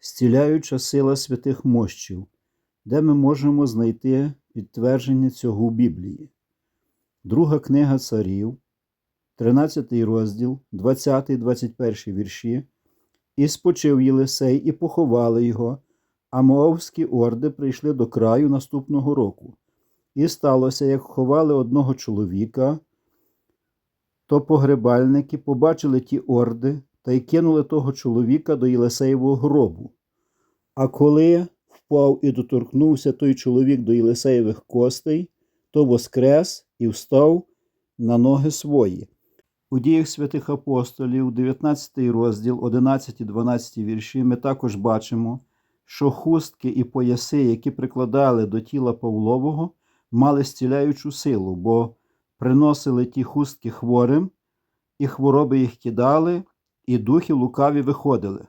Зціляюча сила святих мощів, де ми можемо знайти підтвердження цього в Біблії. Друга книга царів, 13 розділ, 20-21 вірші. І спочив Єлисей, і поховали його, а Моавські орди прийшли до краю наступного року. І сталося, як ховали одного чоловіка, то погребальники побачили ті орди та й кинули того чоловіка до Єлисеєвого гробу. А коли впав і доторкнувся той чоловік до Єлисеєвих костей, то воскрес і встав на ноги свої. У діях святих апостолів, 19 розділ, 11-12 вірші, ми також бачимо, що хустки і пояси, які прикладали до тіла Павлового, мали зціляючу силу, бо приносили ті хустки хворим, і хвороби їх кидали, і духи лукаві виходили.